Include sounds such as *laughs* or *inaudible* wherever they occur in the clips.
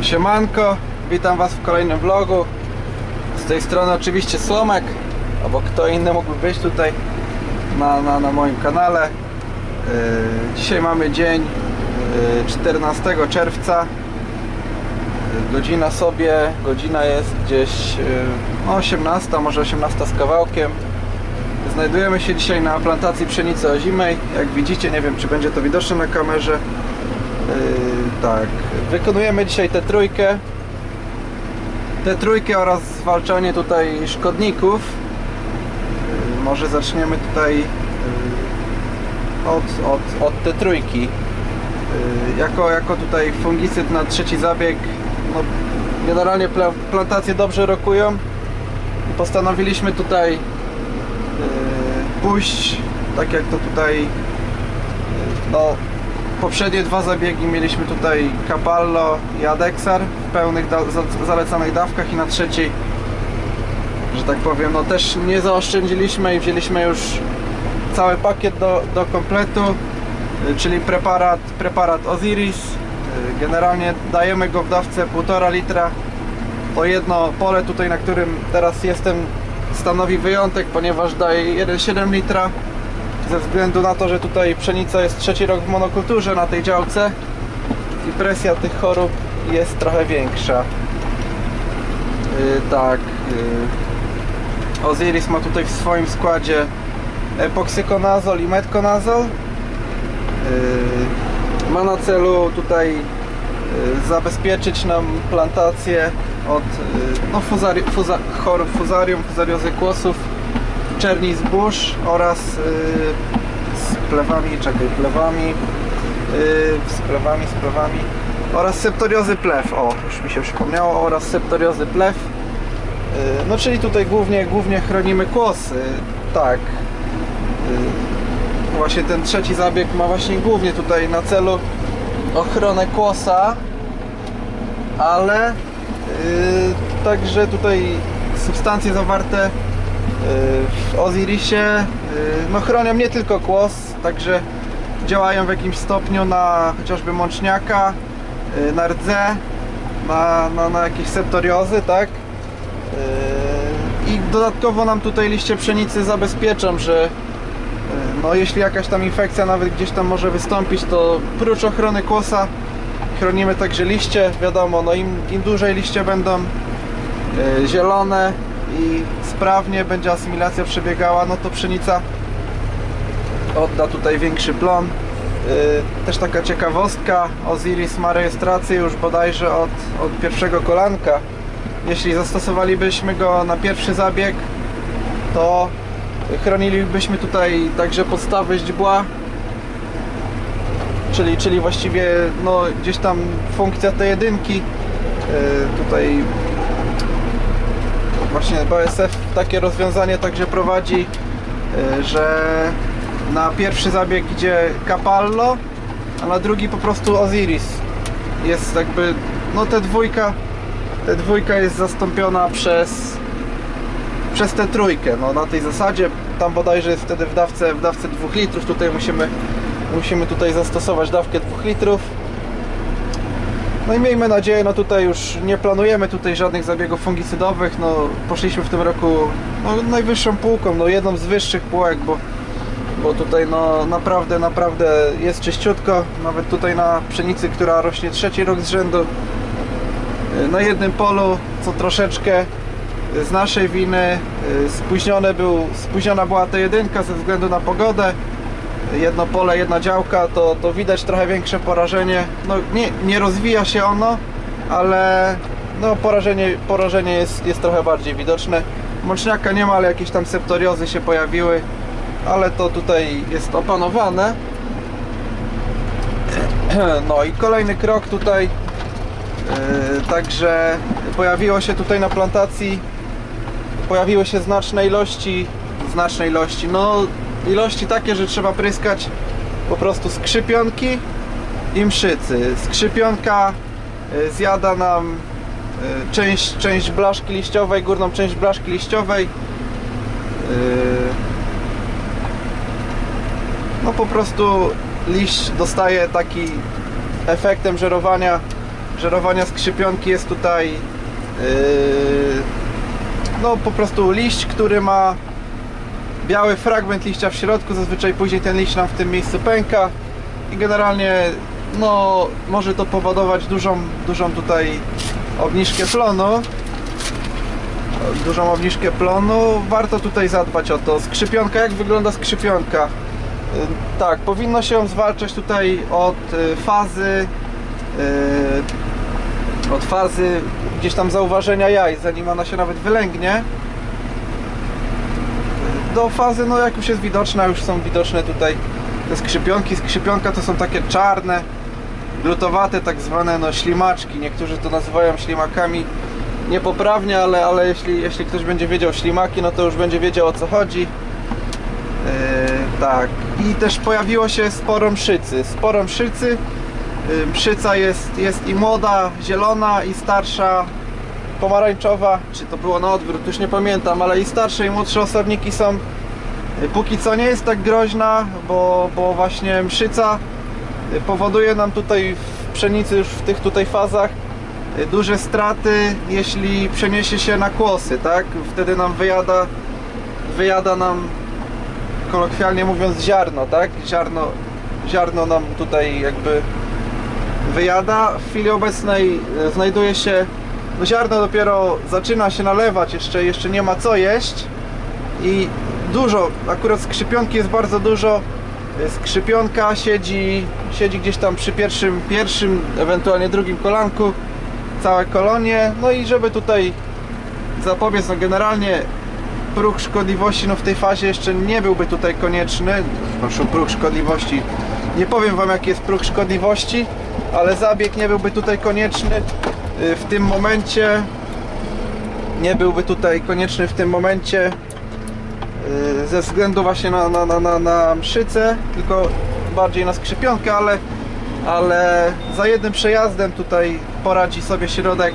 No siemanko, witam was w kolejnym vlogu. Z tej strony oczywiście Slomek Albo kto inny mógłby być tutaj na, na, na moim kanale. Yy, Dzisiaj mamy dzień yy, 14 czerwca. Yy, Godzina sobie, godzina jest gdzieś yy, no 18, może 18 z kawałkiem. Znajdujemy się dzisiaj na plantacji pszenicy ozimej. Jak widzicie, nie wiem czy będzie to widoczne na kamerze tak, wykonujemy dzisiaj tę trójkę. Tę trójkę oraz zwalczanie tutaj szkodników. Yy, może zaczniemy tutaj yy, od, od, od tej trójki. Yy, jako, jako tutaj fungicyd na trzeci zabieg no, generalnie pla, plantacje dobrze rokują. Postanowiliśmy tutaj yy, pójść tak jak to tutaj yy, no poprzednie dwa zabiegi mieliśmy tutaj Capallo i Adexar w pełnych da za- zalecanych dawkach i na trzeci że tak powiem no też nie zaoszczędziliśmy i wzięliśmy już cały pakiet do, do kompletu y, czyli preparat, preparat Osiris. Y, generalnie dajemy go w dawce 1,5 litra. To jedno pole tutaj na którym teraz jestem stanowi wyjątek ponieważ daje 1,7 litra ze względu na to, że tutaj pszenica jest trzeci rok w monokulturze na tej działce i presja tych chorób jest trochę większa. Yy, tak. Yy. Osiris ma tutaj w swoim składzie epoksykonazol i metkonazol. Yy, ma na celu tutaj yy, zabezpieczyć nam plantację od yy, no, fuzari, fuza, chorób fuzarium, fuzariozy kłosów, czerni zbóż oraz yy, z plewami, czekaj, plewami, yy, z plewami, z plewami oraz septoriozy plew, o, już mi się przypomniało, oraz septoriozy plew. Yy, no czyli tutaj głównie, głównie chronimy kłosy, tak. Właśnie ten trzeci zabieg ma właśnie głównie tutaj na celu ochronę kłosa, ale także tutaj substancje zawarte w Osirisie yy, no chronią nie tylko kłos, także działają w jakimś stopniu na chociażby mączniaka, yy, na rdze, na, na, na jakieś septoriozy, tak? Yy, I dodatkowo nam tutaj liście pszenicy zabezpieczą, że no jeśli jakaś tam infekcja nawet gdzieś tam może wystąpić, to prócz ochrony kłosa chronimy także liście, wiadomo, no im, im dłużej liście będą zielone i sprawnie będzie asymilacja przebiegała, no to pszenica odda tutaj większy plon. Yy, Też taka ciekawostka, Osiris ma rejestrację już bodajże od, od pierwszego kolanka. Jeśli zastosowalibyśmy go na pierwszy zabieg, to chronilibyśmy tutaj także podstawy źdźbła, czyli, czyli właściwie no, gdzieś tam funkcja tej jedynki. Yy, Tutaj właśnie BSF takie rozwiązanie także prowadzi, yy, że na pierwszy zabieg idzie Capallo, a na drugi po prostu Osiris. Jest jakby, no te dwójka, te dwójka jest zastąpiona przez przez tę trójkę, no na tej zasadzie, tam bodajże jest wtedy w dawce, w dawce 2 litrów, tutaj musimy musimy tutaj zastosować dawkę 2 litrów no i miejmy nadzieję, no tutaj już nie planujemy tutaj żadnych zabiegów fungicydowych, no poszliśmy w tym roku no, najwyższą półką, no jedną z wyższych półek, bo, bo tutaj no naprawdę, naprawdę jest czyściutko, nawet tutaj na pszenicy, która rośnie trzeci rok z rzędu, y, na jednym polu, co troszeczkę y, z naszej winy y, spóźnione był, spóźniona była ta jedynka ze względu na pogodę jedno pole, jedna działka, to, to widać trochę większe porażenie. No nie, nie rozwija się ono, ale no porażenie, porażenie jest, jest trochę bardziej widoczne. Mączniaka nie ma, ale jakieś tam septoriozy się pojawiły, ale to tutaj jest opanowane. *clears throat* No i kolejny krok tutaj. Yy, także pojawiło się tutaj na plantacji pojawiły się znaczne ilości znaczne ilości, no ilości takie, że trzeba pryskać po prostu skrzypionki i mszycy. Skrzypionka y, zjada nam y, część, część blaszki liściowej, górną część blaszki liściowej. Y, No po prostu liść dostaje taki efektem żerowania żerowania skrzypionki jest tutaj no po prostu liść, który ma biały fragment liścia w środku, zazwyczaj później ten liść nam w tym miejscu pęka. I generalnie no może to powodować dużą, dużą tutaj obniżkę plonu. Dużą obniżkę plonu. Warto tutaj zadbać o to. Skrzypionka, jak wygląda skrzypionka? Y, tak, powinno się ją zwalczać tutaj od y, fazy y, od fazy gdzieś tam zauważenia jaj, zanim ona się nawet wylęgnie do fazy, no jak już jest widoczna, już są widoczne tutaj te skrzypionki. Skrzypionka to są takie czarne, glutowate, tak zwane no, ślimaczki. Niektórzy to nazywają ślimakami niepoprawnie, ale, ale jeśli, jeśli ktoś będzie wiedział ślimaki, no to już będzie wiedział o co chodzi. Yy, tak. I też pojawiło się sporo mszycy. Sporo mszycy. Yy, Mszyca jest, jest i młoda, zielona, i starsza, pomarańczowa, czy to było na odwrót, już nie pamiętam, ale i starsze i młodsze osobniki są póki co nie jest tak groźna, bo, bo właśnie mszyca powoduje nam tutaj w pszenicy już w tych tutaj fazach duże straty, jeśli przeniesie się na kłosy, tak? Wtedy nam wyjada wyjada nam kolokwialnie mówiąc ziarno, tak? Ziarno, ziarno nam tutaj jakby wyjada. W chwili obecnej e, znajduje się no ziarno dopiero zaczyna się nalewać, jeszcze, jeszcze nie ma co jeść. I dużo, akurat skrzypionki jest bardzo dużo. E, skrzypionka siedzi, siedzi gdzieś tam przy pierwszym, pierwszym, ewentualnie drugim kolanku. Całe kolonie, no i żeby tutaj zapobiec, no generalnie próg szkodliwości no w tej fazie jeszcze nie byłby tutaj konieczny. Proszę próg szkodliwości nie powiem wam jaki jest próg szkodliwości ale zabieg nie byłby tutaj konieczny w tym momencie nie byłby tutaj konieczny w tym momencie y, ze względu właśnie na, na, na, na, na mszycę tylko bardziej na skrzypionkę ale ale za jednym przejazdem tutaj poradzi sobie środek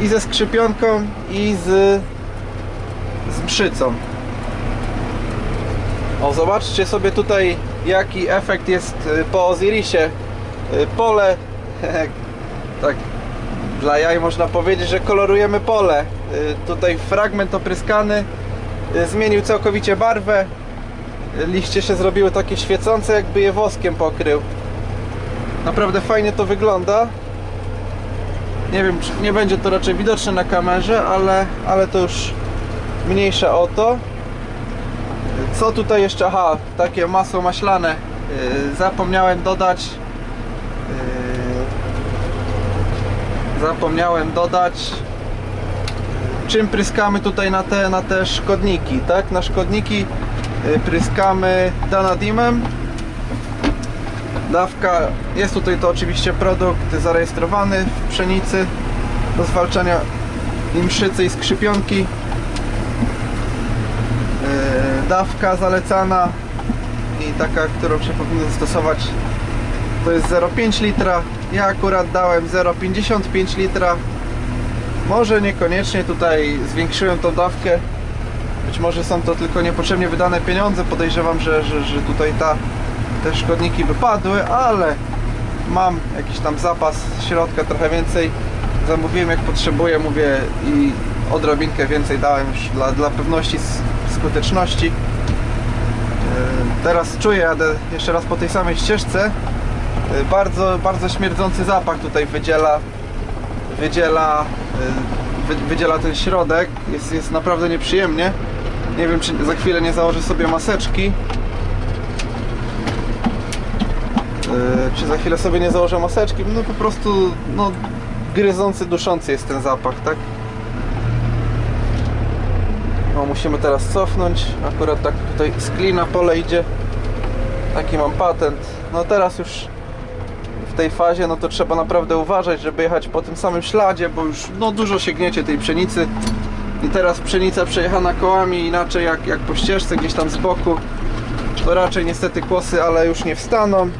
i ze skrzypionką i z z mszycą. O, zobaczcie sobie tutaj jaki efekt jest y, po Ozirisie. Y, Pole, *laughs* tak dla jaj można powiedzieć, że kolorujemy pole. Y, Tutaj fragment opryskany y, zmienił całkowicie barwę. Y, Liście się zrobiły takie świecące, jakby je woskiem pokrył. Naprawdę fajnie to wygląda. Nie wiem, czy nie będzie to raczej widoczne na kamerze, ale, ale to już mniejsza o to. Co tutaj jeszcze? Aha, takie masło maślane. Zapomniałem dodać. Yy, zapomniałem dodać. Czym pryskamy tutaj na te, na te szkodniki, tak? Na szkodniki yy, pryskamy Danadimem. Dawka, jest tutaj to oczywiście produkt zarejestrowany w pszenicy do zwalczania imszycy i skrzypionki. Yy, dawka zalecana i taka, którą się powinno stosować to jest 0,5 litra ja akurat dałem 0,55 litra. Może niekoniecznie tutaj zwiększyłem tą dawkę. Być może są to tylko niepotrzebnie wydane pieniądze. Podejrzewam, że, że, że tutaj ta, te szkodniki wypadły ale mam jakiś tam zapas środka trochę więcej. Zamówiłem jak potrzebuję mówię i odrobinkę więcej dałem już dla, dla pewności skuteczności. Yy, teraz czuję, jadę jeszcze raz po tej samej ścieżce bardzo, bardzo śmierdzący zapach tutaj wydziela wydziela yy, wy, wydziela ten środek jest, jest naprawdę nieprzyjemnie nie wiem czy za chwilę nie założę sobie maseczki Yy, czy za chwilę sobie nie założę maseczki no po prostu no gryzący, duszący jest ten zapach, tak? No, musimy teraz cofnąć. Akurat tak tutaj z klina pole idzie. Taki mam patent. No teraz już tej fazie, no to trzeba naprawdę uważać, żeby jechać po tym samym śladzie, bo już no dużo się gniecie tej pszenicy. I teraz pszenica przejechana kołami inaczej jak, jak po ścieżce gdzieś tam z boku. To raczej niestety kłosy, ale już nie wstaną.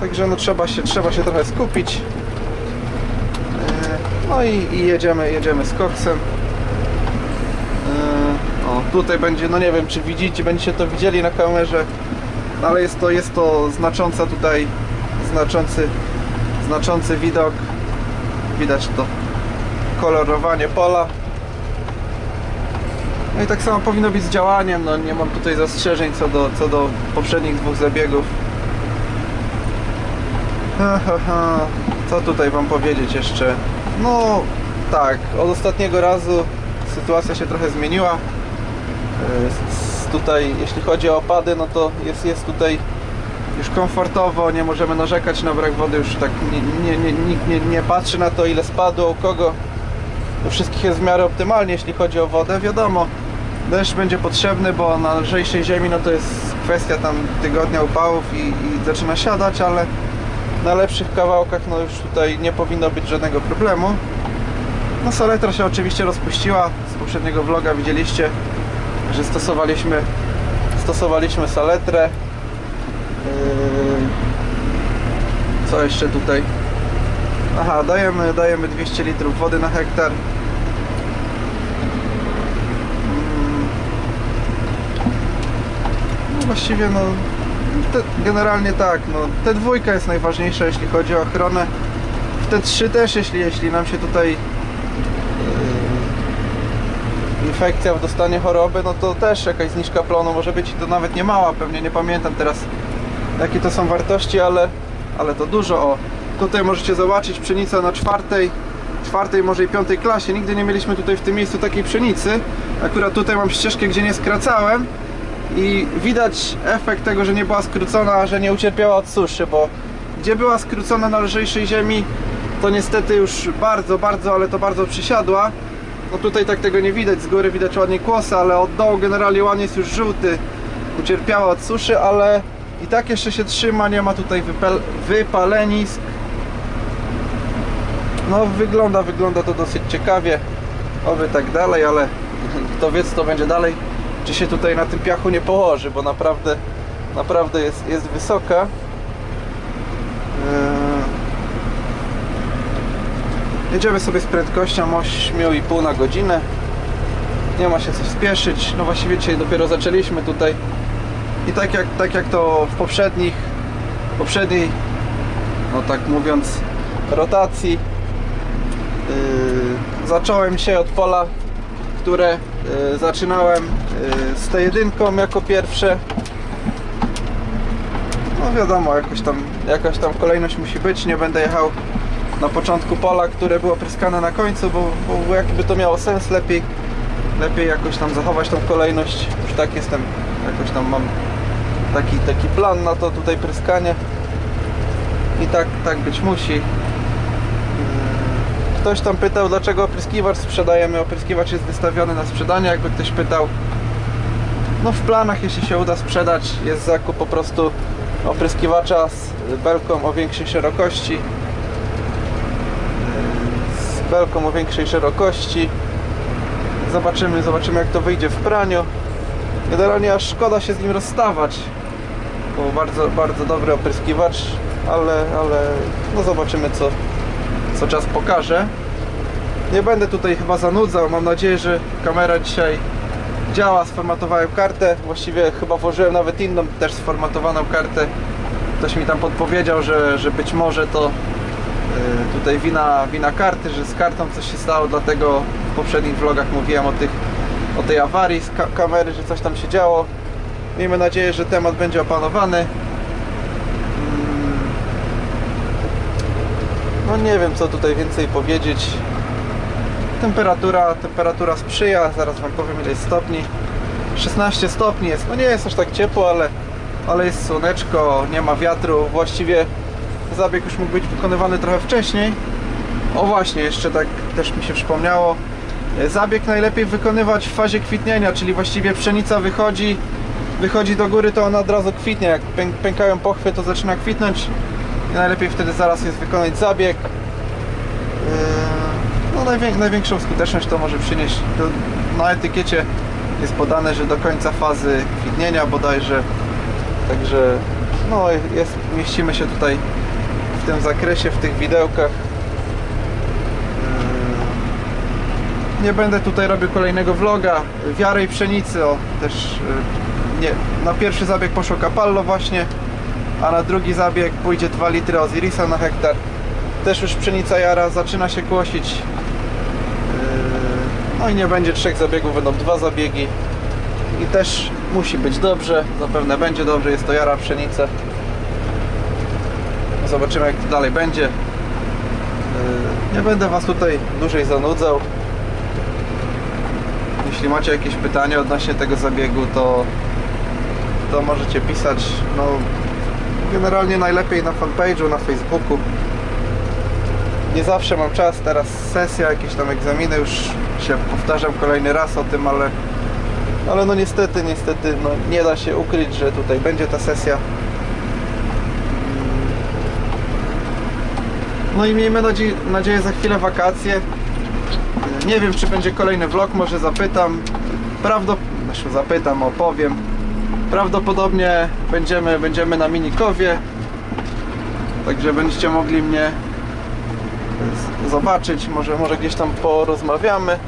Także no trzeba się, trzeba się trochę skupić. No i, i jedziemy, jedziemy z koksem. Yy, O, tutaj będzie, no nie wiem czy widzicie, będziecie to widzieli na kamerze, ale jest to, jest to znacząca tutaj, znaczący, znaczący widok. widać to kolorowanie pola. No i tak samo powinno być z działaniem, no nie mam tutaj zastrzeżeń co do, co do poprzednich dwóch zabiegów. Co tutaj wam powiedzieć jeszcze? No tak, od ostatniego razu sytuacja się trochę zmieniła. S- Tutaj jeśli chodzi o opady, no to jest, jest tutaj już komfortowo, nie możemy narzekać na brak wody, już tak nie, nie, nie, nikt nie, nie patrzy na to ile spadło, u kogo. U wszystkich jest w miarę optymalnie, jeśli chodzi o wodę, wiadomo. Deszcz będzie potrzebny, bo na lżejszej ziemi no to jest kwestia tam tygodnia upałów i, i zaczyna siadać, ale na lepszych kawałkach no już tutaj nie powinno być żadnego problemu. No saletra się oczywiście rozpuściła, z poprzedniego vloga widzieliście, że stosowaliśmy, stosowaliśmy saletrę. Yy, Co jeszcze tutaj? Aha, dajemy, dajemy 200 litrów wody na hektar. Mm. No właściwie no te, generalnie tak, no te dwójka jest najważniejsza jeśli chodzi o ochronę. Te trzy też, jeśli, jeśli nam się tutaj yy, infekcja w dostanie choroby, no to też jakaś zniżka plonu może być i to nawet nie mała, pewnie nie pamiętam teraz jakie to są wartości, ale, ale to dużo. O, tutaj możecie zobaczyć pszenica na czwartej, czwartej, może i piątej klasie. Nigdy nie mieliśmy tutaj w tym miejscu takiej pszenicy. Akurat tutaj mam ścieżkę, gdzie nie skracałem i widać efekt tego, że nie była skrócona, że nie ucierpiała od suszy, bo gdzie była skrócona na lżejszej ziemi, to niestety już bardzo, bardzo, ale to bardzo przysiadła. No tutaj tak tego nie widać, z góry widać ładnie kłosy, ale od dołu generalnie ładnie jest już żółty. Ucierpiała od suszy, ale i tak jeszcze się trzyma, nie ma tutaj wypalenisk. No wygląda, wygląda to dosyć ciekawie. Oby tak dalej, ale *laughs* kto wie co to będzie dalej. Czy się tutaj na tym piachu nie położy, bo naprawdę, naprawdę jest, jest wysoka. Eee, Jedziemy sobie z prędkością 8,5 na godzinę. Nie ma się coś spieszyć. No właściwie dzisiaj dopiero zaczęliśmy tutaj. I tak jak, tak jak to w poprzednich, poprzedniej, no tak mówiąc, rotacji, yy, zacząłem się od pola, które yy, zaczynałem yy, z tej jedynką jako pierwsze. No wiadomo, jakoś tam, jakaś tam kolejność musi być. Nie będę jechał na początku pola, które było pryskane na końcu, bo, bo jakby to miało sens lepiej lepiej jakoś tam zachować tą kolejność. Już tak jestem, jakoś tam mam taki, taki plan na to tutaj pryskanie. I tak, tak być musi. Yy, Ktoś tam pytał, dlaczego opryskiwacz sprzedajemy. Opryskiwacz jest wystawiony na sprzedanie, jakby ktoś pytał. No w planach, jeśli się uda sprzedać, jest zakup po prostu opryskiwacza z belką o większej szerokości. Z belką o większej szerokości. Zobaczymy, zobaczymy jak to wyjdzie w praniu. Generalnie aż szkoda się z nim rozstawać. Bo bardzo, bardzo dobry opryskiwacz, ale, ale no zobaczymy co, co czas pokaże. Nie będę tutaj chyba zanudzał. Mam nadzieję, że kamera dzisiaj działa. Sformatowałem kartę. Właściwie chyba włożyłem nawet inną, też sformatowaną kartę. Ktoś mi tam podpowiedział, że, że być może to y, tutaj wina, wina karty, że z kartą coś się stało, dlatego w poprzednich vlogach mówiłem o, tych, o tej awarii z ka kamery, że coś tam się działo. Miejmy nadzieję, że temat będzie opanowany. Mm. No nie wiem co tutaj więcej powiedzieć. Temperatura, temperatura sprzyja, zaraz wam powiem ile jest stopni. 16 stopni jest, no nie jest aż tak ciepło, ale, ale jest słoneczko, nie ma wiatru. Właściwie zabieg już mógł być wykonywany trochę wcześniej. O właśnie, jeszcze tak też mi się przypomniało. Zabieg najlepiej wykonywać w fazie kwitnienia, czyli właściwie pszenica wychodzi, wychodzi do góry, to ona od razu kwitnie. Jak pę- pękają pochwy, to zaczyna kwitnąć. I najlepiej wtedy zaraz jest wykonać zabieg. Yy, No najwię- największą skuteczność to może przynieść. Na etykiecie jest podane, że do końca fazy kwitnienia bodajże. Także no jest, mieścimy się tutaj w tym zakresie, w tych widełkach. Yy, Nie będę tutaj robił kolejnego vloga. Wiary i pszenicy, o też yy, nie. Na pierwszy zabieg poszło Capallo właśnie, a na drugi zabieg pójdzie 2 litry Osirisa na hektar. też już pszenica jara zaczyna się kłosić. Yy, No i nie będzie trzech zabiegów, będą dwa zabiegi. I też musi być dobrze, zapewne będzie dobrze, jest to jara pszenica. Zobaczymy jak to dalej będzie. Yy, Nie będę Was tutaj dłużej zanudzał. Jeśli macie jakieś pytania odnośnie tego zabiegu, to, to możecie pisać. No, generalnie najlepiej na fanpage'u, na Facebooku. Nie zawsze mam czas, teraz sesja, jakieś tam egzaminy, już się powtarzam kolejny raz o tym, ale, ale no niestety, niestety, no nie da się ukryć, że tutaj będzie ta sesja. No i miejmy nadzieję, nadzieję za chwilę wakacje. Nie wiem, czy będzie kolejny vlog, może zapytam. Prawdopodobnie, znaczy zapytam, opowiem. Prawdopodobnie będziemy, będziemy na Minikowie. Także będziecie mogli mnie zobaczyć. Może, może gdzieś tam porozmawiamy.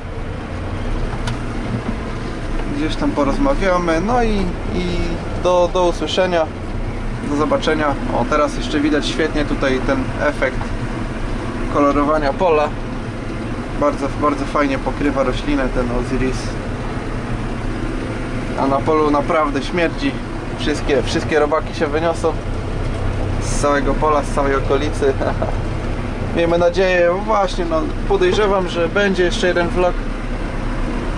Gdzieś tam porozmawiamy. No i, i do, do usłyszenia. Do zobaczenia. O, teraz jeszcze widać świetnie tutaj ten efekt kolorowania pola. Bardzo, bardzo fajnie pokrywa roślinę ten Osiris. A na polu naprawdę śmierdzi. Wszystkie, wszystkie robaki się wyniosą z całego pola, z całej okolicy. *laughs* Miejmy nadzieję, właśnie, no podejrzewam, że będzie jeszcze jeden vlog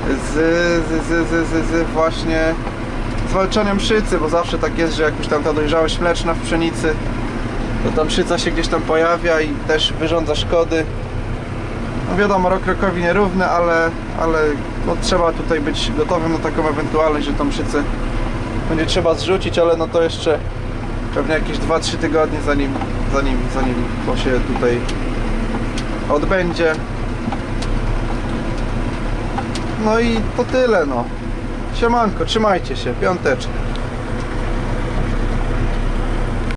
z, z, z, z, z, z właśnie zwalczaniem szycy, bo zawsze tak jest, że jak już tam ta dojrzałość mleczna w pszenicy, to tam szyca się gdzieś tam pojawia i też wyrządza szkody. Wiadomo, rok rokowi nierówny, ale, ale no, trzeba tutaj być gotowym na taką ewentualność, że tą szycę będzie trzeba zrzucić, ale no to jeszcze pewnie jakieś 2-3 tygodnie zanim, zanim, zanim to się tutaj odbędzie. No i to tyle no. Siemanko, trzymajcie się, piąteczka.